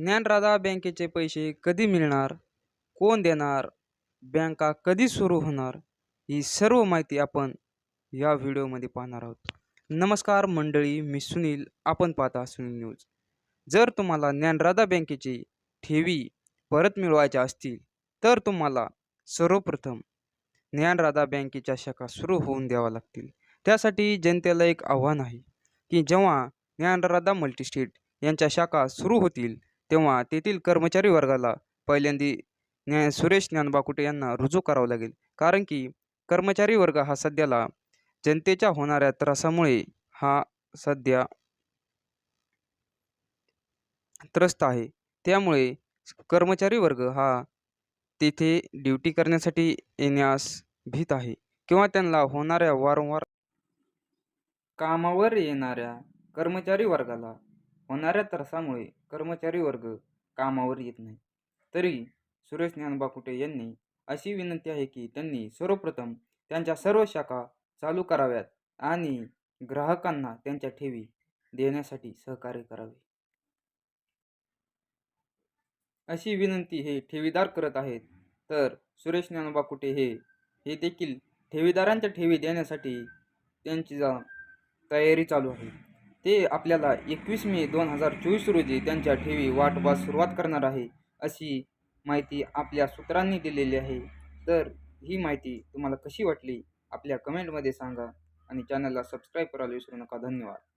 ज्ञानराधा बँकेचे पैसे कधी मिळणार? कोण देणार? बँका कधी सुरू होणार? ही सर्व माहिती आपण या व्हिडिओमध्ये पाहणार आहोत. नमस्कार मंडळी मी सुनील. आपण पाहता सुनील न्यूज. जर तुम्हाला ज्ञानराधा बँकेची ठेवी परत मिळवायच्या असतील तर तुम्हाला सर्वप्रथम ज्ञानराधा बँकेच्या शाखा सुरू होऊन द्याव्या लागतील. त्यासाठी जनतेला एक आव्हान आहे की जेव्हा ज्ञानराधा मल्टीस्टेट यांच्या शाखा सुरू होतील तेव्हा तेथील कर्मचारी वर्गाला पहिल्यांदी न्या सुरेश ज्ञानबा कुटे यांना रुजू करावं लागेल. कारण की कर्मचारी वर्ग हा सध्याला जनतेच्या होणाऱ्या त्रासामुळे हा सध्या त्रस्त आहे. त्यामुळे कर्मचारी वर्ग हा तेथे ड्युटी करण्यासाठी येण्यास भीत आहे किंवा त्यांना होणाऱ्या वारंवार कामावर येणाऱ्या कर्मचारी वर्गाला होणाऱ्या त्रासामुळे कर्मचारी वर्ग कामावर येत नाही. तरी सुरेश ज्ञानबा कुटे यांनी अशी विनंती आहे की त्यांनी सर्वप्रथम त्यांच्या सर्व शाखा चालू कराव्यात आणि ग्राहकांना त्यांच्या ठेवी देण्यासाठी सहकार्य करावे. अशी विनंती हे ठेवीदार करत आहेत तर सुरेश ज्ञानोबा कुटे हे हे देखील ठेवीदारांच्या ठेवी देण्यासाठी त्यांची जा तयारी चालू आहे. ते आपल्याला एकवीस मे दोन हजार चोवीस रोजी त्यांच्या ठेवी वाटपास सुरुवात करणार आहे अशी माहिती आपल्या सूत्रांनी दिलेली आहे. तर ही माहिती तुम्हाला कशी वाटली आपल्या कमेंटमध्ये सांगा आणि चॅनलला सबस्क्राईब करायला विसरू नका. धन्यवाद.